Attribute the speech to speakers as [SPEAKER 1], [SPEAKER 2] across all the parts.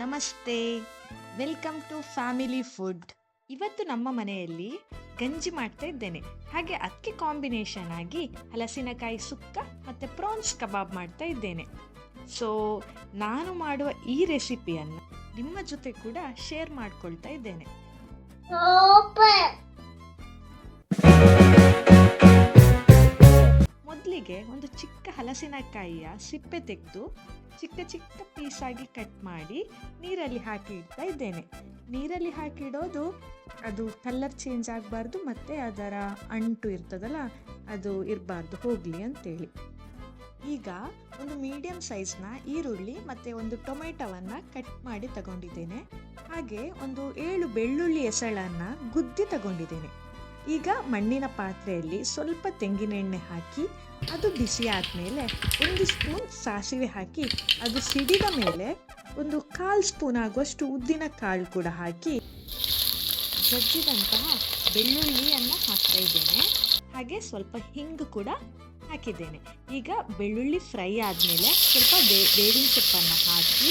[SPEAKER 1] ನಮಸ್ತೆ. Welcome to family food. ಇವತ್ತು ನಮ್ಮ ಮನೆಯಲ್ಲಿ ಗಂಜಿ ಮಾಡ್ತಾ ಇದ್ದೇನೆ. ಹಾಗೆ ಅದಕ್ಕೆ ಕಾಂಬಿನೇಷನ್ ಆಗಿ ಹಲಸಿನಕಾಯಿ ಸುಕ್ಕ ಮತ್ತು ಪ್ರಾನ್ಸ್ ಕಬಾಬ್ ಮಾಡ್ತಾ ಇದ್ದೇನೆ. ಸೊ ನಾನು ಮಾಡುವ ಈ ರೆಸಿಪಿಯನ್ನು ನಿಮ್ಮ ಜೊತೆ ಕೂಡ ಶೇರ್ ಮಾಡ್ಕೊಳ್ತಾ ಇದ್ದೇನೆ. ಮೊದಲಿಗೆ ಒಂದು ಚಿಕ್ಕ ಹಲಸಿನಕಾಯಿಯ ಸಿಪ್ಪೆ ತೆಗೆದು ಚಿಕ್ಕ ಚಿಕ್ಕ ಪೀಸಾಗಿ ಕಟ್ ಮಾಡಿ ನೀರಲ್ಲಿ ಹಾಕಿ ಇಡ್ತಾ ಇದ್ದೇನೆ. ನೀರಲ್ಲಿ ಹಾಕಿ ಇಡೋದು ಅದು ಕಲ್ಲರ್ ಚೇಂಜ್ ಆಗಬಾರ್ದು ಮತ್ತು ಅದರ ಅಂಟು ಇರ್ತದಲ್ಲ, ಅದು ಇರಬಾರ್ದು ಹೋಗಲಿ ಅಂತೇಳಿ. ಈಗ ಒಂದು ಮೀಡಿಯಮ್ ಸೈಜ್ನ ಈರುಳ್ಳಿ ಮತ್ತು ಒಂದು ಟೊಮೆಟೊವನ್ನು ಕಟ್ ಮಾಡಿ ತಗೊಂಡಿದ್ದೇನೆ. ಹಾಗೆ ಒಂದು ಏಳು ಬೆಳ್ಳುಳ್ಳಿ ಎಸಳನ್ನು ಗುದ್ದಿ ತಗೊಂಡಿದ್ದೇನೆ. ಈಗ ಮಣ್ಣಿನ ಪಾತ್ರೆಯಲ್ಲಿ ಸ್ವಲ್ಪ ತೆಂಗಿನೆಣ್ಣೆ ಹಾಕಿ ಅದು ಬಿಸಿ ಆದಮೇಲೆ ಒಂದು ಸ್ಪೂನ್ ಸಾಸಿವೆ ಹಾಕಿ ಅದು ಸಿಡಿದ ಮೇಲೆ ಒಂದು ಕಾಲು ಸ್ಪೂನ್ ಆಗುವಷ್ಟು ಉದ್ದಿನ ಕಾಳು ಕೂಡ ಹಾಕಿ ಜಜ್ಜಿದಂತಹ ಬೆಳ್ಳುಳ್ಳಿಯನ್ನು ಹಾಕ್ತಾ ಇದ್ದೇನೆ. ಹಾಗೆ ಸ್ವಲ್ಪ ಹಿಂಗು ಕೂಡ ಹಾಕಿದ್ದೇನೆ. ಈಗ ಬೆಳ್ಳುಳ್ಳಿ ಫ್ರೈ ಆದಮೇಲೆ ಸ್ವಲ್ಪ ಬೇವಿನ ಸೊಪ್ಪನ್ನು ಹಾಕಿ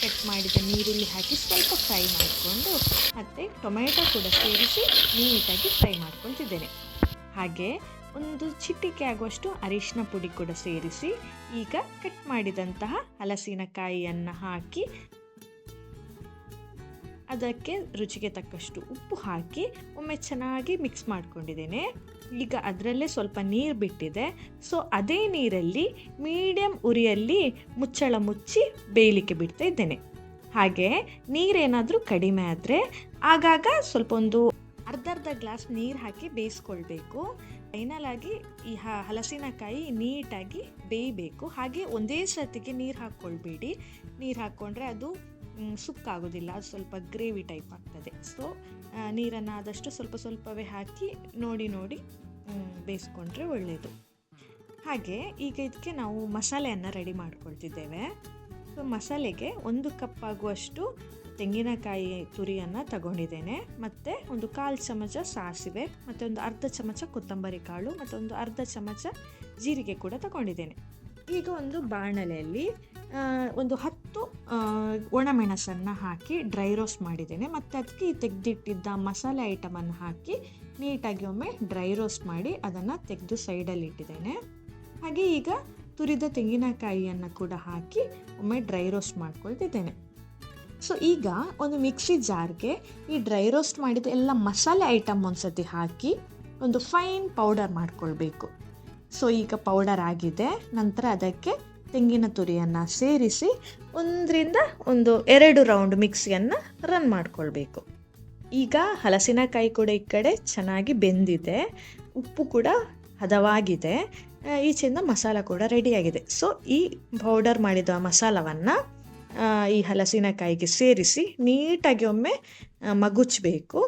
[SPEAKER 1] ಕಟ್ ಮಾಡಿದ ನೀರುಳ್ಳಿ ಹಾಕಿ ಸ್ವಲ್ಪ ಫ್ರೈ ಮಾಡಿಕೊಂಡು ಮತ್ತು ಟೊಮೆಟೊ ಕೂಡ ಸೇರಿಸಿ ನೀಟಾಗಿ ಫ್ರೈ ಮಾಡ್ಕೊತಿದ್ದೇನೆ ಹಾಗೆ ಒಂದು ಚಿಟಿಕೆ ಆಗುವಷ್ಟು ಅರಿಶಿನ ಪುಡಿ ಕೂಡ ಸೇರಿಸಿ ಈಗ ಕಟ್ ಮಾಡಿದಂತಹ ಹಲಸಿನಕಾಯಿಯನ್ನು ಹಾಕಿ ಅದಕ್ಕೆ ರುಚಿಗೆ ತಕ್ಕಷ್ಟು ಉಪ್ಪು ಹಾಕಿ ಒಮ್ಮೆ ಚೆನ್ನಾಗಿ ಮಿಕ್ಸ್ ಮಾಡ್ಕೊಂಡಿದ್ದೇನೆ. ಈಗ ಅದರಲ್ಲೇ ಸ್ವಲ್ಪ ನೀರು ಬಿಟ್ಟಿದೆ. ಸೊ ಅದೇ ನೀರಲ್ಲಿ ಮೀಡಿಯಂ ಉರಿಯಲ್ಲಿ ಮುಚ್ಚಳ ಮುಚ್ಚಿ ಬೇಯಲಿಕ್ಕೆ ಬಿಡ್ತಾ ಇದ್ದೇನೆ. ಹಾಗೆ ನೀರೇನಾದರೂ ಕಡಿಮೆ ಆದರೆ ಆಗಾಗ ಸ್ವಲ್ಪ ಒಂದು ಅರ್ಧ ಅರ್ಧ ಗ್ಲಾಸ್ ನೀರು ಹಾಕಿ ಬೇಯಿಸ್ಕೊಳ್ಬೇಕು. ಫೈನಲ್ ಆಗಿ ಈ ಹ, ಹಲಸಿನಕಾಯಿ ನೀಟಾಗಿ ಬೇಯಬೇಕು. ಹಾಗೆ ಒಂದೇ ಸತಿಗೆ ನೀರು ಹಾಕ್ಕೊಳ್ಬೇಡಿ. ನೀರು ಹಾಕ್ಕೊಂಡ್ರೆ ಅದು ಸುಕ್ಕಾಗೋದಿಲ್ಲ ಅದು ಸ್ವಲ್ಪ ಗ್ರೇವಿ ಟೈಪ್ ಆಗ್ತದೆ. ಸೊ ನೀರನ್ನು ಆದಷ್ಟು ಸ್ವಲ್ಪ ಸ್ವಲ್ಪವೇ ಹಾಕಿ ನೋಡಿ ನೋಡಿ ಬೇಯಿಸ್ಕೊಂಡ್ರೆ ಒಳ್ಳೆಯದು ಹಾಗೆ ಈಗ ಇದಕ್ಕೆ ನಾವು ಮಸಾಲೆಯನ್ನು ರೆಡಿ ಮಾಡ್ಕೊಳ್ತಿದ್ದೇವೆ. ಸೊ ಮಸಾಲೆಗೆ ಒಂದು ಕಪ್ ಆಗುವಷ್ಟು ತೆಂಗಿನಕಾಯಿ ತುರಿಯನ್ನು ತಗೊಂಡಿದ್ದೇನೆ. ಮತ್ತು ಒಂದು ಕಾಲು ಚಮಚ ಸಾಸಿವೆ, ಮತ್ತು ಒಂದು ಅರ್ಧ ಚಮಚ ಕೊತ್ತಂಬರಿ ಕಾಳು ಮತ್ತು ಒಂದು ಅರ್ಧ ಚಮಚ ಜೀರಿಗೆ ಕೂಡ ತಗೊಂಡಿದ್ದೇನೆ. ಈಗ ಒಂದು ಬಾಣಲೆಯಲ್ಲಿ ಒಂದು ಹತ್ತು ಒಣಮೆಣಸನ್ನು ಹಾಕಿ ಡ್ರೈ ರೋಸ್ಟ್ ಮಾಡಿದ್ದೇನೆ. ಮತ್ತು ಅದಕ್ಕೆ ತೆಗೆದಿಟ್ಟಿದ್ದ ಮಸಾಲೆ ಐಟಮನ್ನು ಹಾಕಿ ನೀಟಾಗಿ ಒಮ್ಮೆ ಡ್ರೈ ರೋಸ್ಟ್ ಮಾಡಿ ಅದನ್ನು ತೆಗೆದು ಸೈಡಲ್ಲಿ ಇಟ್ಟಿದ್ದೇನೆ. ಹಾಗೆ ಈಗ ತುರಿದ ತೆಂಗಿನಕಾಯಿಯನ್ನು ಕೂಡ ಹಾಕಿ ಒಮ್ಮೆ ಡ್ರೈ ರೋಸ್ಟ್ ಮಾಡ್ಕೊಳ್ತಿದ್ದೇನೆ. ಸೊ, ಈಗ ಒಂದು ಮಿಕ್ಸಿ ಜಾರ್ಗೆ ಈ ಡ್ರೈ ರೋಸ್ಟ್ ಮಾಡಿದ ಎಲ್ಲ ಮಸಾಲೆ ಐಟಮ್ ಒಂದ್ಸತಿ ಹಾಕಿ ಒಂದು ಫೈನ್ ಪೌಡರ್ ಮಾಡ್ಕೊಳ್ಬೇಕು. ಸೊ ಈಗ ಪೌಡರ್ ಆಗಿದೆ. ನಂತರ ಅದಕ್ಕೆ ತೆಂಗಿನ ತುರಿಯನ್ನು ಸೇರಿಸಿ ಒಂದರಿಂದ ಒಂದು ಎರಡು ರೌಂಡ್ ಮಿಕ್ಸಿಯನ್ನು ರನ್ ಮಾಡ್ಕೊಳ್ಬೇಕು. ಈಗ ಹಲಸಿನಕಾಯಿ ಕೂಡ ಈ ಕಡೆ ಚೆನ್ನಾಗಿ ಬೆಂದಿದೆ. ಉಪ್ಪು ಕೂಡ ಹದವಾಗಿದೆ. ಈಚೆಯಿಂದ ಮಸಾಲ ಕೂಡ ರೆಡಿಯಾಗಿದೆ ಸೊ ಈ ಪೌಡರ್ ಮಾಡಿದ ಮಸಾಲವನ್ನು ಈ ಹಲಸಿನಕಾಯಿಗೆ ಸೇರಿಸಿ ನೀಟಾಗಿ ಒಮ್ಮೆ ಮಗುಚಬೇಕು.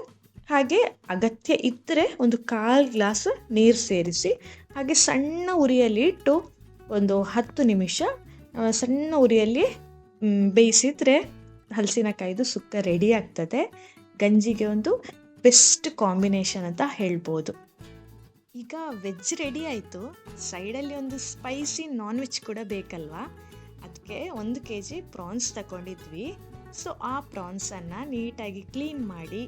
[SPEAKER 1] ಹಾಗೆ ಅಗತ್ಯ ಇದ್ದರೆ ಒಂದು ಕಾಲು ಗ್ಲಾಸ್ ನೀರು ಸೇರಿಸಿ, ಹಾಗೆ ಸಣ್ಣ ಉರಿಯಲ್ಲಿ ಇಟ್ಟು ಒಂದು ಹತ್ತು ನಿಮಿಷ ಸಣ್ಣ ಉರಿಯಲ್ಲಿ ಬೇಯಿಸಿದರೆ ಹಲಸಿನಕಾಯಿದು ಸುಕ್ಕ ರೆಡಿ ಆಗ್ತದೆ. ಗಂಜಿಗೆ ಒಂದು ಬೆಸ್ಟ್ ಕಾಂಬಿನೇಷನ್ ಅಂತ ಹೇಳ್ಬೋದು. ಈಗ ವೆಜ್ ರೆಡಿ ಆಯಿತು. ಸೈಡಲ್ಲಿ ಒಂದು ಸ್ಪೈಸಿ ನಾನ್ ವೆಜ್ ಕೂಡ ಬೇಕಲ್ವಾ? ಅದಕ್ಕೆ ಒಂದು ಕೆ ಜಿ ಪ್ರಾನ್ಸ್ ತಗೊಂಡಿದ್ವಿ ಸೊ ಆ ಪ್ರಾನ್ಸನ್ನು ನೀಟಾಗಿ ಕ್ಲೀನ್ ಮಾಡಿ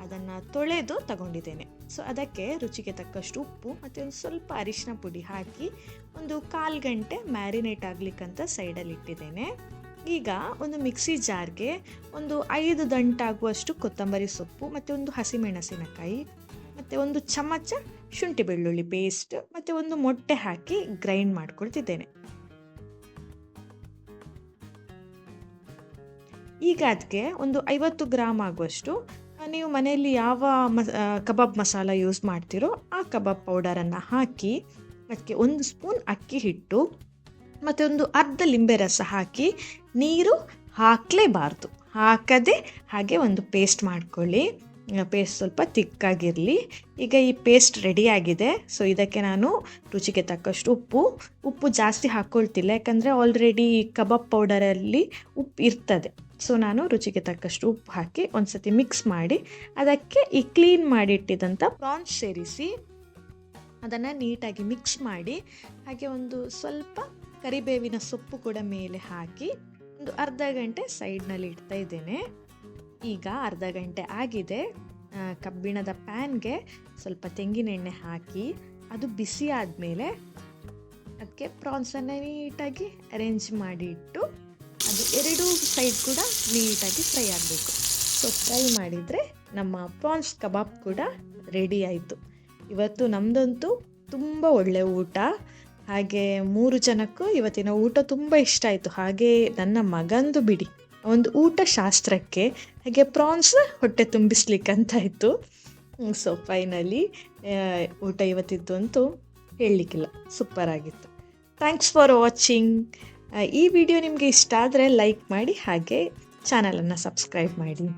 [SPEAKER 1] ಅದನ್ನು ತೊಳೆದು ತಗೊಂಡಿದ್ದೇನೆ. ಸೊ ಅದಕ್ಕೆ ರುಚಿಗೆ ತಕ್ಕಷ್ಟು ಉಪ್ಪು ಮತ್ತು ಒಂದು ಸ್ವಲ್ಪ ಅರಿಶಿನ ಪುಡಿ ಹಾಕಿ ಒಂದು ಕಾಲು ಗಂಟೆ ಮ್ಯಾರಿನೇಟ್ ಆಗ್ಲಿಕ್ಕಂತ ಸೈಡಲ್ಲಿ ಇಟ್ಟಿದ್ದೇನೆ. ಈಗ ಒಂದು ಮಿಕ್ಸಿ ಜಾರ್ಗೆ ಒಂದು ಐದು ದಂಟಾಗುವಷ್ಟು ಕೊತ್ತಂಬರಿ ಸೊಪ್ಪು ಮತ್ತು ಒಂದು ಹಸಿಮೆಣಸಿನಕಾಯಿ ಮತ್ತು ಒಂದು ಚಮಚ ಶುಂಠಿ ಬೆಳ್ಳುಳ್ಳಿ ಪೇಸ್ಟ್ ಮತ್ತು ಒಂದು ಮೊಟ್ಟೆ ಹಾಕಿ ಗ್ರೈಂಡ್ ಮಾಡ್ಕೊಳ್ತಿದ್ದೇನೆ. ಈಗ ಅದಕ್ಕೆ ಒಂದು ಐವತ್ತು ಗ್ರಾಮ್ ಆಗುವಷ್ಟು ನೀವು ಮನೆಯಲ್ಲಿ ಯಾವ ಮಸ ಕಬಾಬ್ ಮಸಾಲ ಯೂಸ್ ಮಾಡ್ತೀರೋ ಆ ಕಬಾಬ್ ಪೌಡರನ್ನು ಹಾಕಿ, ಅದಕ್ಕೆ ಒಂದು ಸ್ಪೂನ್ ಅಕ್ಕಿ ಹಿಟ್ಟು ಮತ್ತು ಒಂದು ಅರ್ಧ ಲಿಂಬೆ ರಸ ಹಾಕಿ ನೀರು ಹಾಕಲೇಬಾರ್ದು. ಹಾಕದೆ ಹಾಗೆ ಒಂದು ಪೇಸ್ಟ್ ಮಾಡ್ಕೊಳ್ಳಿ. ಪೇಸ್ಟ್ ಸ್ವಲ್ಪ ತಿಕ್ಕಾಗಿರಲಿ. ಈಗ ಈ ಪೇಸ್ಟ್ ರೆಡಿಯಾಗಿದೆ ಸೊ ಇದಕ್ಕೆ ನಾನು ರುಚಿಗೆ ತಕ್ಕಷ್ಟು ಉಪ್ಪು. ಉಪ್ಪು ಜಾಸ್ತಿ ಹಾಕ್ಕೊಳ್ತಿಲ್ಲ ಯಾಕಂದರೆ ಆಲ್ರೆಡಿ ಕಬಾಬ್ ಪೌಡರಲ್ಲಿ ಉಪ್ಪು ಇರ್ತದೆ. ಸೊ ನಾನು ರುಚಿಗೆ ತಕ್ಕಷ್ಟು ಉಪ್ಪು ಹಾಕಿ ಒಂದು ಸತಿ ಮಿಕ್ಸ್ ಮಾಡಿ, ಅದಕ್ಕೆ ಈ ಕ್ಲೀನ್ ಮಾಡಿಟ್ಟಿದ್ದಂಥ ಪ್ರಾನ್ಸ್ ಸೇರಿಸಿ ಅದನ್ನು ನೀಟಾಗಿ ಮಿಕ್ಸ್ ಮಾಡಿ, ಹಾಗೆ ಒಂದು ಸ್ವಲ್ಪ ಕರಿಬೇವಿನ ಸೊಪ್ಪು ಕೂಡ ಮೇಲೆ ಹಾಕಿ ಒಂದು ಅರ್ಧ ಗಂಟೆ ಸೈಡ್ನಲ್ಲಿ ಇಡ್ತಾ ಇದ್ದೇನೆ. ಈಗ ಅರ್ಧ ಗಂಟೆ ಆಗಿದೆ. ಕಬ್ಬಿಣದ ಪ್ಯಾನ್ಗೆ ಸ್ವಲ್ಪ ತೆಂಗಿನೆಣ್ಣೆ ಹಾಕಿ, ಅದು ಬಿಸಿ ಆದಮೇಲೆ ಅದಕ್ಕೆ ಪ್ರಾನ್ಸನ್ನು ನೀಟಾಗಿ ಅರೇಂಜ್ ಮಾಡಿ ಇಟ್ಟು ಅದು ಎರಡೂ ಸೈಡ್ ಕೂಡ ನೀಟಾಗಿ ಫ್ರೈ ಆಗಬೇಕು. ಸೊ ಫ್ರೈ ಮಾಡಿದರೆ ನಮ್ಮ ಪ್ರಾನ್ಸ್ ಕಬಾಬ್ ಕೂಡ ರೆಡಿ ಆಯಿತು. ಇವತ್ತು ನಮ್ಮದಂತೂ ತುಂಬ ಒಳ್ಳೆಯ ಊಟ. ಹಾಗೆ ಮೂರು ಜನಕ್ಕೂ ಇವತ್ತಿನ ಊಟ ತುಂಬ ಇಷ್ಟ ಆಯಿತು. ಹಾಗೆ ನನ್ನ ಮಗಂದು ಬಿಡಿ. ಒಂದು ಊಟ ಶಾಸ್ತ್ರಕ್ಕೆ ಹಾಗೆ ಪ್ರಾನ್ಸ್ ಹೊಟ್ಟೆ ತುಂಬಿಸ್ಲಿಕ್ಕೆ ಅಂತ ಇತ್ತು ಸೊ ಫೈನಲಿ ಊಟ ಇವತ್ತಿದ್ದು ಅಂತೂ ಹೇಳಲಿಕ್ಕಿಲ್ಲ. ಸೂಪರ್ ಆಗಿತ್ತು. ಥ್ಯಾಂಕ್ಸ್ ಫಾರ್ ವಾಚಿಂಗ್ ಈ ವಿಡಿಯೋ ನಿಮಗೆ ಇಷ್ಟ ಆದರೆ ಲೈಕ್ ಮಾಡಿ, ಹಾಗೆ ಚಾನಲನ್ನು ಸಬ್ಸ್ಕ್ರೈಬ್ ಮಾಡಿ.